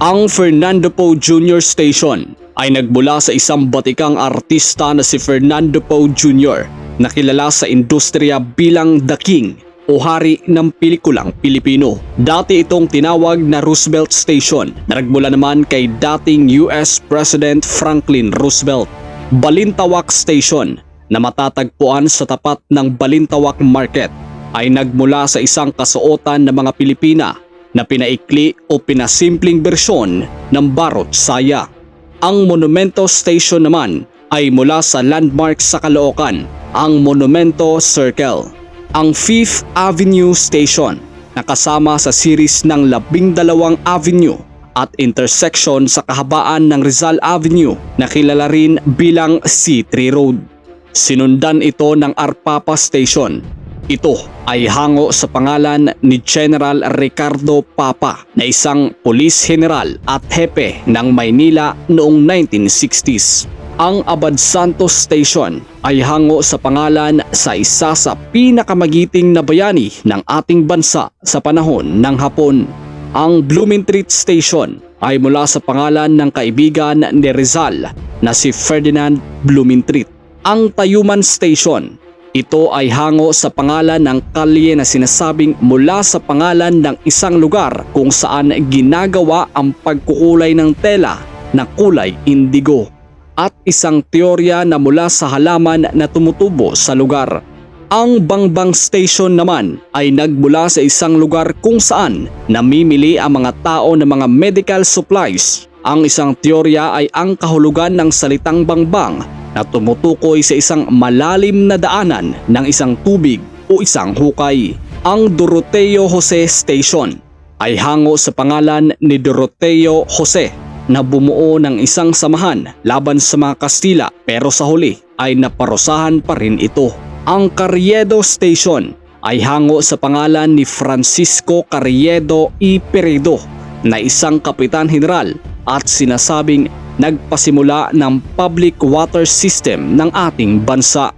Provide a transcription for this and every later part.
Ang Fernando Poe Jr. Station ay nagmula sa isang batikang artista na si Fernando Poe Jr. na kilala sa industriya bilang The King o hari ng pelikulang Pilipino. Dati itong tinawag na Roosevelt Station na nagmula naman kay dating US President Franklin Roosevelt. Balintawak Station na matatagpuan sa tapat ng Balintawak Market ay nagmula sa isang kasuotan ng mga Pilipina na pinaikli o pinasimpleng bersyon ng Barot Saya. Ang Monumento Station naman ay mula sa landmark sa Caloocan, ang Monumento Circle ang Fifth Avenue Station na kasama sa series ng labing dalawang avenue at intersection sa kahabaan ng Rizal Avenue na kilala rin bilang C3 Road. Sinundan ito ng Arpapa Station. Ito ay hango sa pangalan ni General Ricardo Papa na isang police general at hepe ng Maynila noong 1960s. Ang Abad Santos Station ay hango sa pangalan sa isa sa pinakamagiting na bayani ng ating bansa sa panahon ng Hapon. Ang Blumentritt Station ay mula sa pangalan ng kaibigan ni Rizal na si Ferdinand Blumentritt. Ang Tayuman Station ito ay hango sa pangalan ng kalye na sinasabing mula sa pangalan ng isang lugar kung saan ginagawa ang pagkukulay ng tela na kulay indigo at isang teorya na mula sa halaman na tumutubo sa lugar. Ang Bangbang Station naman ay nagmula sa isang lugar kung saan namimili ang mga tao ng mga medical supplies. Ang isang teorya ay ang kahulugan ng salitang bangbang na tumutukoy sa isang malalim na daanan ng isang tubig o isang hukay. Ang Doroteo Jose Station ay hango sa pangalan ni Doroteo Jose na bumuo ng isang samahan laban sa mga Kastila pero sa huli ay naparusahan pa rin ito. Ang Carriedo Station ay hango sa pangalan ni Francisco Carriedo y Peredo na isang kapitan general at sinasabing nagpasimula ng public water system ng ating bansa.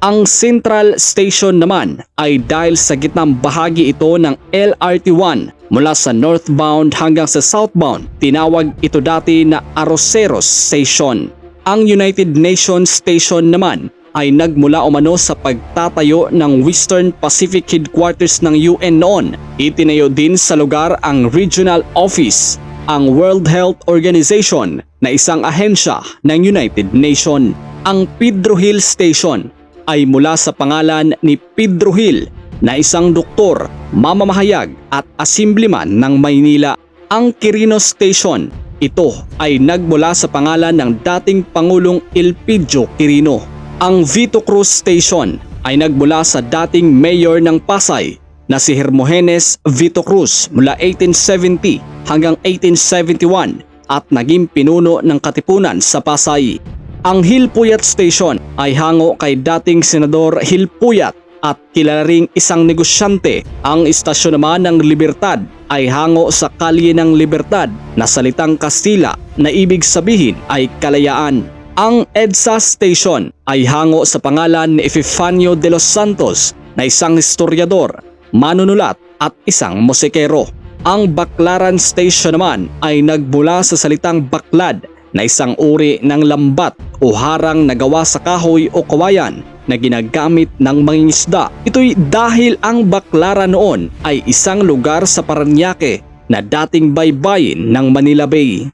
Ang Central Station naman ay dahil sa gitnang bahagi ito ng LRT1 mula sa northbound hanggang sa southbound. Tinawag ito dati na Arroceros Station. Ang United Nations Station naman ay nagmula umano sa pagtatayo ng Western Pacific Headquarters ng UN noon. Itinayo din sa lugar ang Regional Office, ang World Health Organization na isang ahensya ng United Nations. Ang Pedro Hill Station ay mula sa pangalan ni Pedro Hill na isang doktor, mamamahayag at assemblyman ng Maynila. Ang Quirino Station, ito ay nagmula sa pangalan ng dating Pangulong Elpidio Quirino. Ang Vito Cruz Station ay nagmula sa dating mayor ng Pasay na si Hermogenes Vito Cruz mula 1870 hanggang 1871 at naging pinuno ng Katipunan sa Pasay. Ang Hilpuyat Station ay hango kay dating Senador Hilpuyat at kilala ring isang negosyante. Ang istasyon naman ng Libertad ay hango sa kalye ng Libertad na salitang Kastila na ibig sabihin ay kalayaan. Ang EDSA Station ay hango sa pangalan ni Epifanio de los Santos na isang historiador, manunulat at isang musikero. Ang Baklaran Station naman ay nagmula sa salitang baklad na isang uri ng lambat o harang na gawa sa kahoy o kawayan na ginagamit ng mangingisda. Ito'y dahil ang Baklara noon ay isang lugar sa Paranaque na dating baybayin ng Manila Bay.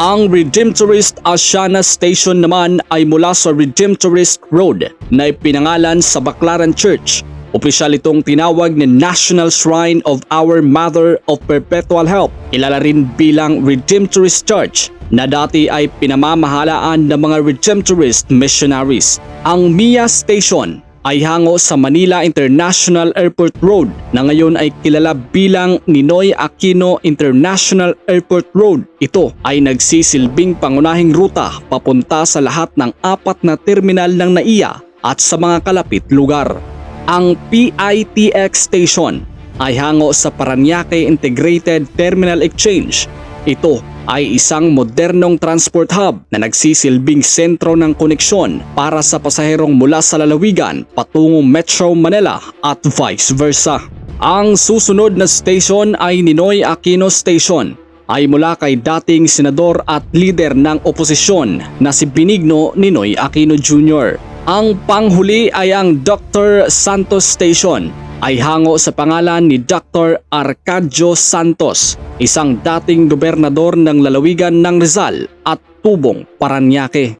Ang Redemptorist Asiana Station naman ay mula sa Redemptorist Road na ipinangalan sa Baclaran Church. Opisyal itong tinawag na National Shrine of Our Mother of Perpetual Help. Ilala rin bilang Redemptorist Church na dati ay pinamamahalaan ng mga Redemptorist missionaries. Ang MIA Station ay hango sa Manila International Airport Road na ngayon ay kilala bilang Ninoy Aquino International Airport Road. Ito ay nagsisilbing pangunahing ruta papunta sa lahat ng apat na terminal ng NAIA at sa mga kalapit lugar. Ang PITX Station ay hango sa Paranaque Integrated Terminal Exchange. Ito ay isang modernong transport hub na nagsisilbing sentro ng koneksyon para sa pasaherong mula sa lalawigan patungong Metro Manila at vice versa. Ang susunod na station ay Ninoy Aquino Station ay mula kay dating senador at leader ng oposisyon na si Benigno Ninoy Aquino Jr. Ang panghuli ay ang Dr. Santos Station ay hango sa pangalan ni Dr. Arcadio Santos, isang dating gobernador ng lalawigan ng Rizal at Tubong, Paranaque.